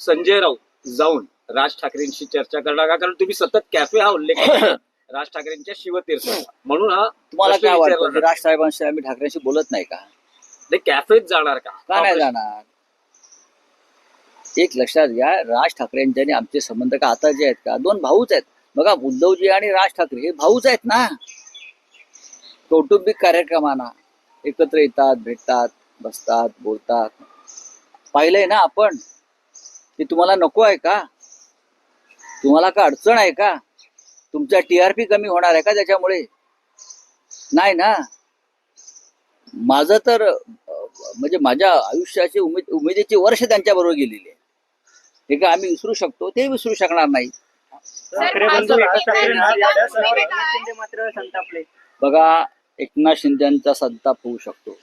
संजय राऊत जाऊन राज ठाकरेंशी चर्चा करणार का? कारण तुम्ही सतत कॅफे हा उल्लेख. राज ठाकरेंच्या शिवतीर्थ म्हणून हा तुम्हाला काय वाटतं. राज साहेबांशी आम्ही ठाकरेंशी बोलत नाही का? ते कॅफेत जाणार का? का नाही जाणार? एक लक्षात घ्या राज ठाकरेंचे आणि आमचे संबंध का आता जे आहेत का? दोन भाऊच आहेत. बघा उद्धवजी आणि राज ठाकरे हे भाऊच आहेत ना? कौटुंबिक कार्यक्रमांना एकत्र येतात भेटतात बसतात बोलतात. पाहिलंय ना आपण? ते तुम्हाला नको आहे का? तुम्हाला का अडचण आहे का? तुमचा टीआरपी कमी होणार आहे का त्याच्यामुळे? नाही ना? माझं तर म्हणजे माझ्या आयुष्याची उमेद उमेदीची वर्ष त्यांच्या बरोबर गेलेली आहे. हे का आम्ही विसरू शकतो? ते विसरू शकणार नाही. एकनाथ शिंदे बघा एकनाथ शिंदेचा संताप होऊ शकतो.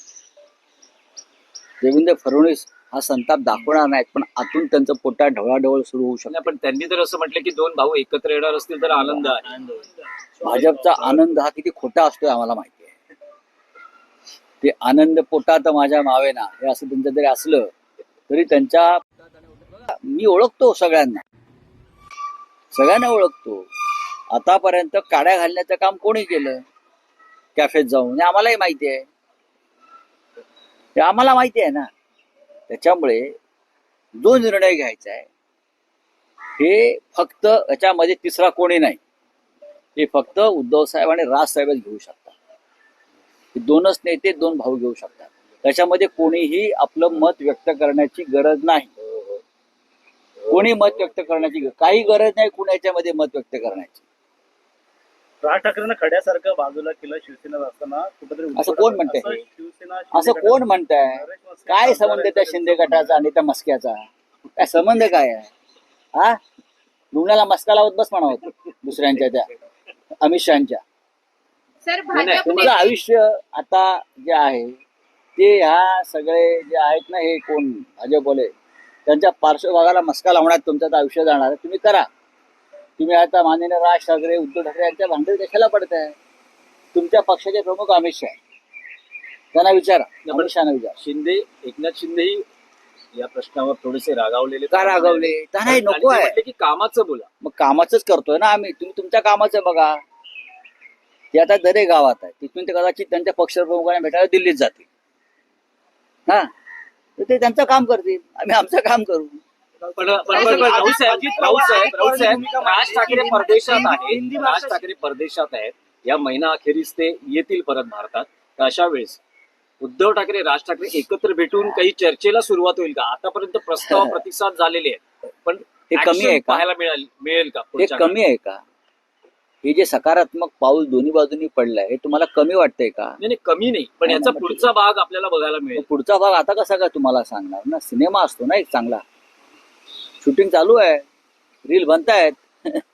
देवेंद्र फडणवीस हा संताप दाखवणार नाहीत पण आतून त्यांचं पोटात ढवळाढवळ सुरू होऊ शकतो. पण त्यांनी तर असं म्हटलं की दोन भाऊ एकत्र येणार असतील तर आनंद आहे. भाजपचा आनंद हा किती खोटा असतोय आम्हाला माहिती आहे. ते आनंद पोटात माझ्या मावेना हे असं त्यांचं जरी असलं तरी त्यांच्या मी ओळखतो सगळ्यांना. सगळ्यांना ओळखतो. आतापर्यंत काड्या घालण्याचं काम कोणी केलं? कॅफेत जाऊन. हे आम्हालाही माहिती आहे. ते आम्हाला माहिती आहे ना. त्याच्यामुळे जो निर्णय घ्यायचा आहे हे फक्त याच्यामध्ये तिसरा कोणी नाही. हे फक्त उद्धव साहेब आणि राज साहेबच घेऊ शकतात. हे दोनच नेते दोन भाऊ घेऊ शकतात. त्याच्यामध्ये कोणीही आपलं मत व्यक्त करण्याची गरज नाही. कोणी मत व्यक्त करण्याची काही गरज नाही कुणाच्यामध्ये मत व्यक्त करण्याची. राज ठाकरेंना खड्यासारखं बाजूला केलं शिवसेना असताना कुठेतरी असं कोण म्हणतंय? असं कोण म्हणताय? काय संबंध त्या शिंदे गटाचा आणि त्या मस्क्याचा? काय संबंध काय आहे? हा? रुग्णाला मस्का लावत बस म्हणावं दुसऱ्यांच्या त्या अमित शहाच्या. तुमचं आयुष्य आता जे आहे ते ह्या सगळे जे आहेत ना हे कोण? भाजपवाले त्यांच्या पार्श्वभागाला मस्का लावण्यात तुमचं आयुष्य जाणार आहे. तुम्ही करा. तुम्ही आता माननीय राज ठाकरे उद्धव ठाकरे यांच्या भांडण कशाला पडताय? तुमच्या पक्षाचे प्रमुख अमित शहा. त्यांना विचारा. शहाना विचारा. शिंदे एकनाथ शिंदेही या प्रश्नावर थोडेसे रागावलेले का रागावले? त्यांना हे नको आहे. की कामाचं बोला. मग कामाचंच करतोय ना आम्ही. तुम्ही तुमच्या कामाचं बघा. ते आता दरे गावात आहे. तिथून ते कदाचित त्यांच्या पक्षप्रमुखांना भेटायला दिल्लीत जातील. हा? तर ते त्यांचं काम करतील. आम्ही आमचं काम करू. पण पण- पण- पण राऊत साहेब राऊत राज ठाकरे परदेशात आहेत. राज ठाकरे परदेशात आहेत. या महिना अखेरीस ते येतील परत भारतात. तर अशा वेळेस उद्धव ठाकरे राज ठाकरे एकत्र भेटून काही चर्चेला सुरुवात होईल का? आतापर्यंत प्रस्ताव प्रतिसाद झालेले आहेत. पण हे कमी आहे का? पाहायला मिळेल मिळेल का हे पुढच्या कमी आहे का? हे जे सकारात्मक पाऊल दोन्ही बाजूनी पडलंय हे तुम्हाला कमी वाटतंय का? नाही नाही, कमी नाही पण याचा पुढचा भाग आपल्याला बघायला मिळेल. मग पुढचा भाग आता कसा काय तुम्हाला सांगणार ना? सिनेमा असतो ना एक चांगला. शूटिंग चालू आहे. रील बनतायत.